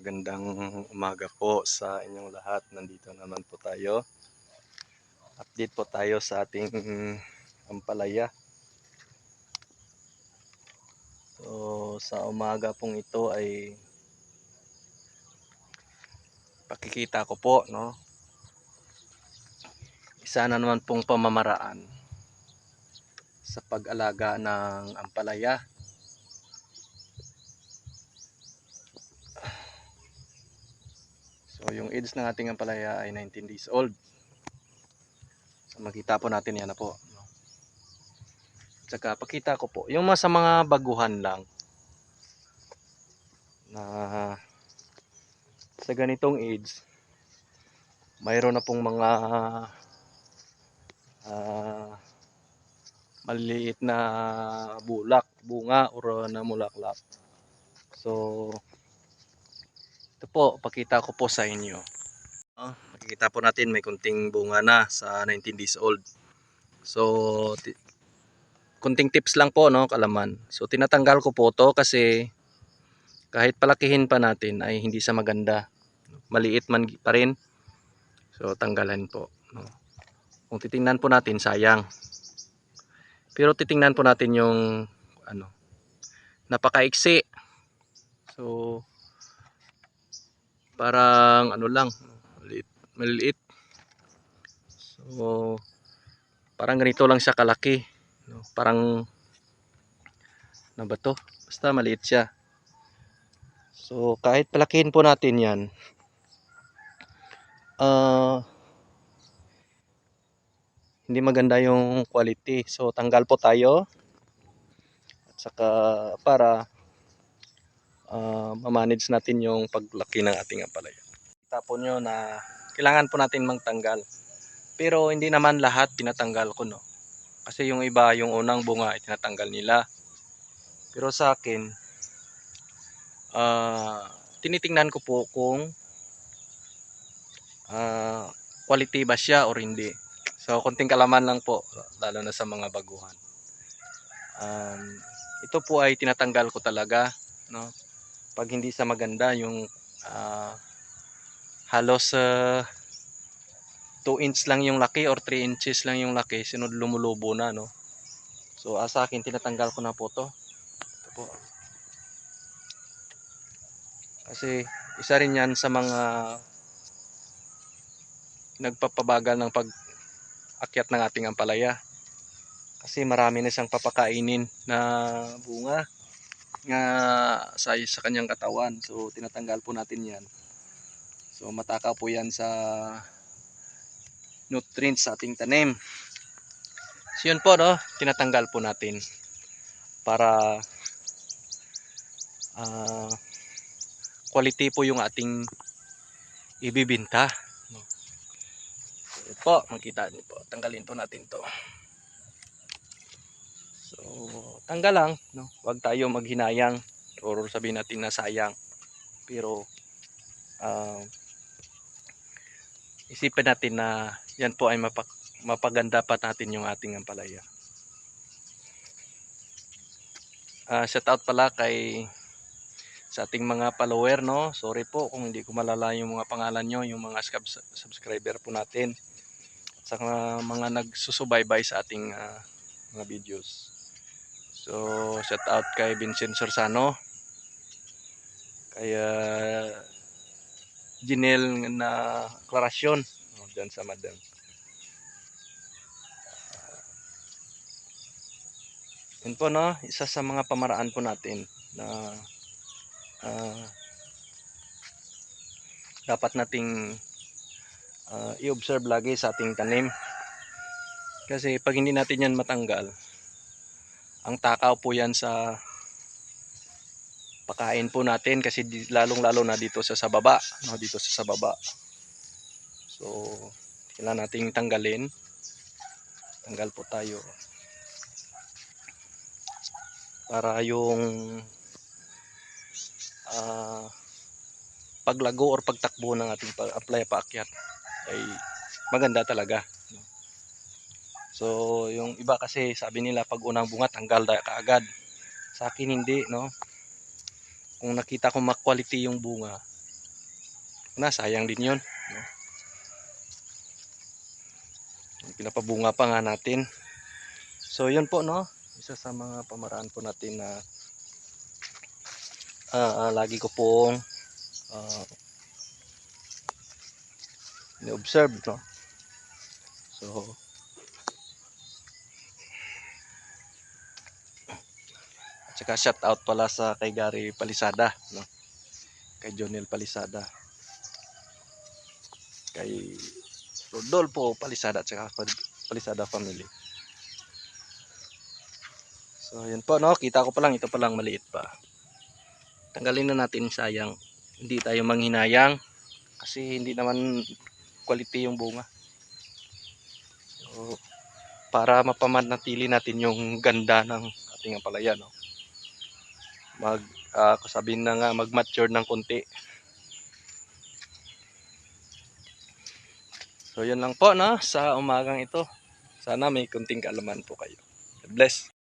Magandang umaga po sa inyong lahat. Nandito naman po tayo. Update po tayo sa ating ampalaya. So, sa umaga pong ito ay pakikita ko po, no? Isa na naman pong pamamaraan sa pag-alaga ng ampalaya. Yung age ng ating ampalaya ay 19 days old. So, makita po natin yan na po. Tsaka, pakita ko po. Yung mga sa mga baguhan lang na sa ganitong age, mayroon na pong mga ah, maliliit na bulak, bunga, or namulaklak. So, ito po, pakita ko po sa inyo. Oh, makikita po natin may kunting bunga na sa 19 days old. So, ti- kunting tips lang po, no, kalaman. So, tinatanggal ko po to kasi kahit palakihin pa natin ay hindi sa maganda. Maliit man pa rin. So, tanggalan po. No. Kung titingnan po natin, sayang. Pero titingnan po natin yung ano, napakaiksi. So, parang ano lang, maliit, maliliit. So, parang ganito lang siya kalaki. No? Parang, ano ba to? Basta maliit siya. So, kahit palakihin po natin yan, ah, hindi maganda yung quality. So, tanggal po tayo. At saka, para ah, ma-manage natin yung paglaki ng ating ampalaya. Kita po nyo na kailangan po natin magtanggal. Pero hindi naman lahat tinatanggal ko, no? Kasi yung iba, yung unang bunga, ay tinatanggal nila. Pero sa akin, ah, tinitingnan ko po kung ah, quality ba siya or hindi. So, konting kalaman lang po, lalo na sa mga baguhan. Um, ito po ay tinatanggal ko talaga, no? Pag hindi sa maganda, yung ah, halos 2 inch lang yung laki or 3 inches lang yung laki, sunod lumulubo na, no? So, ah, sa akin, tinatanggal ko na po to. Ito po. Kasi, isa rin yan sa mga nagpapabagal ng pag akyat ng ating ampalaya. Kasi marami na siyang papakainin na bunga nga sa, sa kanyang katawan. So, tinatanggal po natin yan. So, matakaw po yan sa nutrients sa ating tanim. So, yun po, no? Tinatanggal po natin para ah, quality po yung ating ibibinta. Ito po, makita niyo po. Tanggalin po natin to. So, tanggal lang, no? Huwag tayo maghinayang or sabihin natin na sayang. Pero ah, isipin natin na yan po ay mapak- mapaganda pa natin yung ating ampalaya. Ah, shout out pala kay sa ating mga follower no. Sorry po kung hindi ko malala yung mga pangalan nyo, yung mga subscriber po natin. At sa mga, mga nagsusubaybay sa ating ah, mga videos. So, shout out kay Vincent Sorsano. Kay uh, Jinel na Clarasyon. Oh, dyan sa madam. Yun po no, isa sa mga pamaraan po natin na ah, dapat nating ah, i-observe lagi sa ating tanim. Kasi pag hindi natin yan matanggal, ang takaw po yan sa pakain po natin kasi lalong-lalo na dito sa sa baba, no, dito sa sa baba. So, kailangan nating tanggalin. Tanggal po tayo. Para yung ah, paglago or pagtakbo ng ating pag-apply paakyat ay maganda talaga. So, yung iba kasi sabi nila pag unang bunga tanggal da kaagad. Sa akin hindi, no? Kung nakita ko ma-quality yung bunga, na, sayang din yun. No? Pinapabunga pa nga natin. So, yun po, no? Isa sa mga pamaraan po natin na ah, ah, lagi ko pong uh, observe no? So, at saka shout out pala sa kay Gary Palisada, no? Kay Jonel Palisada. Kay Rodolfo Palisada at saka Palisada family. So, yun po, no? Kita ko pa lang, ito pa lang maliit pa. Tanggalin na natin sayang. Hindi tayo manghinayang kasi hindi naman quality yung bunga. So, para mapamanatili natin yung ganda ng ating ampalaya, no? Mag, ah, sabihin na nga, mag-mature ng konti. So, yun lang po, no? Sa umagang ito. Sana may kunting kaalaman po kayo. God bless.